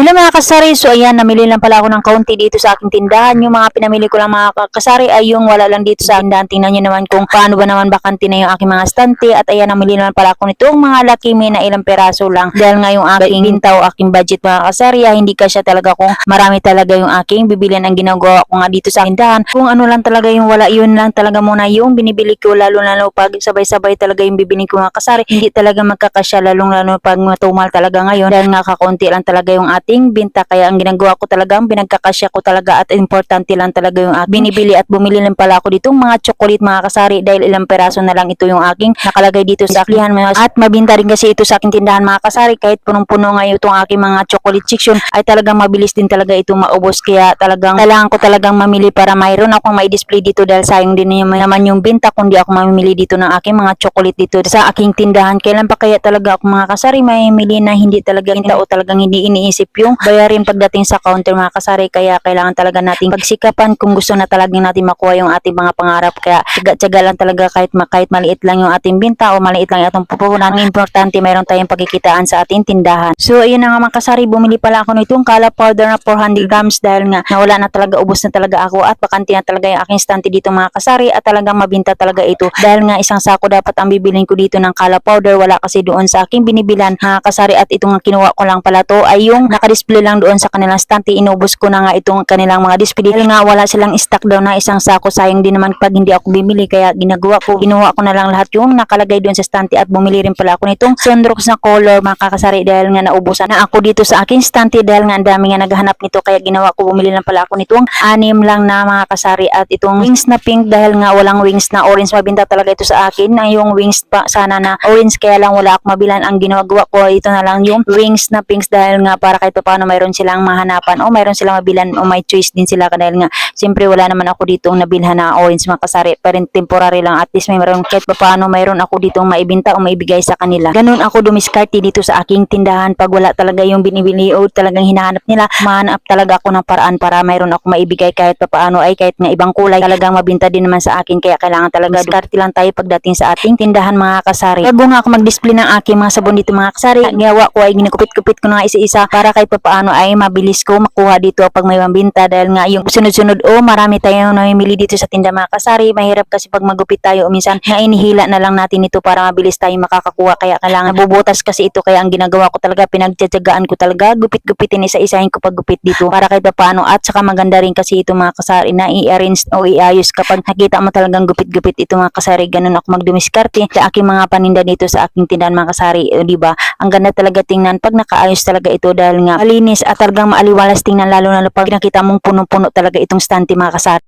Hello mga kasari, so ayan, namili lang pala ako ng kaunti dito sa aking tindahan. Yung mga pinamili ko lang mga kasari ay yung wala lang dito sa tindahan. Tingnan nyo naman kung paano ba naman bakante na yung aking mga stante. At ayan, namili naman pala ako nitong mga Lucky Me na ilang peraso lang. Dahil nga yung aking gintaw, aking budget mga kasari, ay hindi kasya talaga kung marami talaga yung aking bibilian ang ginagawa ko nga dito sa tindahan. Kung ano lang talaga yung wala, yun lang talaga muna yung binibili ko. Lalo lalo pag sabay-sabay talaga yung bibili ko mga kasari. Hindi talaga magkakasya lalong lalo pag matumal talaga ngayon. Dahil nga kakunti lang talaga yung ating binta kaya ang ginagawa ko talaga ang pinagkakasya ko talaga at importante lang talaga yung aking binibili at bumili lang pala ako ditong mga chocolate mga kasari dahil ilang peraso na lang ito yung aking nakalagay dito sa aklihan at mabinta rin kasi ito sa aking tindahan mga kasari. Kahit punong-puno ngayon itong aking mga chocolate section ay talagang mabilis din talaga ito maubos. Kaya talagang kailangan ko talagang mamili para mayroon akong may display dito dahil sayang din naman yung binta kundi ako mamimili dito ng aking mga chocolate dito sa aking tindahan. Kailan pa kaya talaga ako mga kasari mamimili na hindi talaga kita o talagang hindi iniisip yung bayarin pagdating sa counter mga kasari kaya kailangan talaga nating pagsikapan kung gusto na talagang natin makuha yung ating mga pangarap. Kaya tiyaga-tiyaga lang talaga kahit, ma- kahit maliit lang yung ating binta o maliit lang yung atong pupunan ang importante mayroon tayong pagkikitaan sa ating tindahan. So ayun na nga mga kasari bumili pala ako nitong kala powder na 400 grams dahil nga nawala na talaga ubos na talaga ako at bakanti na talaga yung aking stante dito mga kasari at talagang mabinta talaga ito. Dahil nga isang sako dapat ang bibilin ko dito ng kala powder wala kasi doon sa aking binibilan mga kasari at itong kinuha ko lang pala to ay yung nakadisplay lang doon sa kanilang stante inubos ko na nga itong kanilang mga display. Dahil nga wala silang stock daw na isang sako. Sayang din naman pag hindi ako bibili kaya ginagawa ko ginuha ko na lang lahat yung nakalagay doon sa stante at bumili rin pala ako nitong sunrocks na color mga kakasari. Dahil nga naubusan na ako dito sa aking stante dahil nga ang dami nga naghahanap nito. Kaya ginawa ko bumili lang pala ako nitong anim lang na mga kasari. At itong wings na pink dahil nga walang wings na orange. Mabinta talaga ito sa akin. Na yung wings pa sana na orange. Kaya lang wala ako mabilan. Ang ginagawa ko ito na lang yung wings na pinks. Dahil nga para kahit pa paano mayroon silang mahanapan o mayroon silang mabilan o may choice din sila dahil nga siyempre wala naman ako dito nabilhan na orange mga kasari pero temporary lang at least may mayroon kahit pa paano mayroon ako dito maibinta o maibigay sa kanila. Ganun ako dumiskarte dito sa aking tindahan pag wala talaga yung binibili o talagang hinahanap nila. Mahanap talaga ako ng paraan para mayroon ako maibigay kahit pa paano ay kahit nga ibang kulay talagang mabinta din naman sa akin kaya kailangan talaga diskarte lang tayo pagdating sa ating tindahan mga kasari. Bago nga ako mag-display ng aking mga sabon dito mga kasari ginawa ko ay ginukupit-kupit ko na isa-isa para kahit pa paano ay mabilis ko makuha dito pag may mabinta dahil nga yung sunod-sunod o marami tayong namimili dito sa tinda mga kasari. Mahirap kasi pag magupit tayo o minsan nga inihila na lang natin ito para mabilis tayo makakakuha. Kaya kailangan bubutas kasi ito. Kaya ang ginagawa ko talaga pinagtsatsagaan ko talaga. Gupit-gupitin isa-isahin ko paggupit dito para kahit pa paano at saka maganda rin kasi ito mga kasari na i-arrange o iayos kapag nakita mo talagang gupit-gupit ito mga kasari. Ganun ako magdumiskarte sa aking mga paninda dito sa aking tindahan mga kasari. O, di ba? Ang ganda talaga tingnan pag nakaayos talaga ito dahil nga malinis at talagang maaliwalas tingnan lalo na pag nakita mong punong-puno talaga itong stante mga kasari